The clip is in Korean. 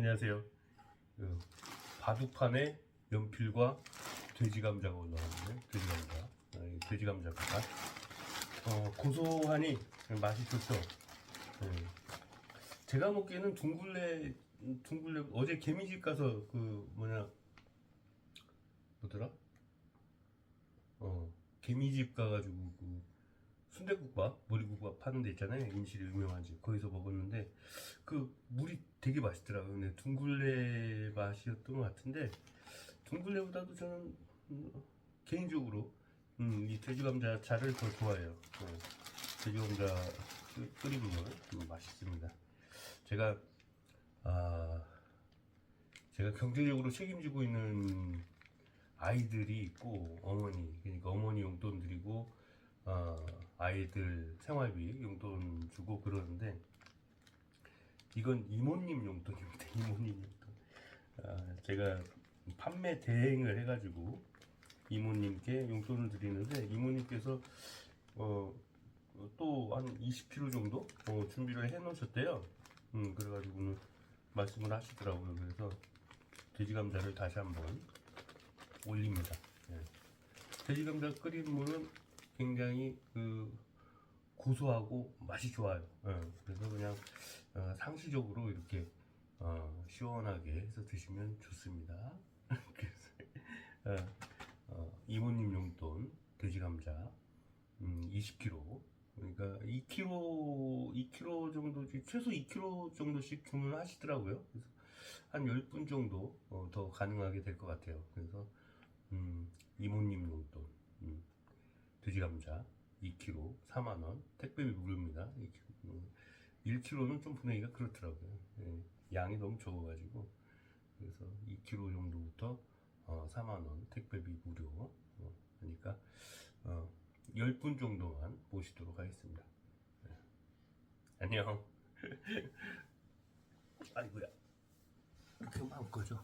안녕하세요. 그 바둑판에 연필과 돼지 감자가 올라왔는데 돼지 감자, 아, 이 돼지 감자 가 어, 고소하니 맛이 좋죠. 네. 제가 먹기에는 둥글레 둥글레 어제 개미집 가서 그 뭐냐 뭐더라? 어 개미집 가가지고 그 순대국밥 머리국밥 파는 데 있잖아요. 임실이 유명한 집 거기서 먹었는데 그 물이 되게 맛있더라고요. 근데 둥글레 맛이었던 것 같은데 둥글레보다도 저는 음, 개인적으로 음, 이 돼지감자 자를 더 좋아해요. 네. 돼지감자 끓- 끓인 물 음, 맛있습니다. 제가 아 제가 경제적으로 책임지고 있는 아이들이 있고 어머니 그러니까 어머니 용돈 드리고 어, 아이들 생활비 용돈 주고 그러는데 이건 이모님 용돈입니다. 이모님 용돈. 아, 제가 판매 대행을 해가지고 이모님께 용돈을 드리는데 이모님께서 어, 또한 20kg 정도? 어, 준비를 해 놓으셨대요. 음, 그래가지고는 말씀을 하시더라고요. 그래서 돼지 감자를 다시 한번 올립니다. 예. 돼지 감자 끓인 물은 굉장히 그 고소하고 맛이 좋아요. 예. 그래서 그냥 어, 상시적으로 이렇게 어, 시원하게 해서 드시면 좋습니다. 그래서 어, 어, 이모님 용돈 돼지 감자 음, 20kg 그러니까 2kg 2kg 정도 최소 2kg 정도씩 주문하시더라고요. 그래서 한 10분 정도 어, 더 가능하게 될 것 같아요. 그래서 음, 이모님 용돈 음, 돼지 감자 2kg 4만원 택배비 무료입니다. 2kg, 음, 1kg는 좀 보내기가 그렇더라고요. 예, 양이 너무 적어가지고. 그래서 2kg 정도부터 어, 4만원 택배비 무료. 어, 그러니까 어, 10분 정도만 모시도록 하겠습니다. 예. 안녕. 아이고야. 이렇게 마음 꺼져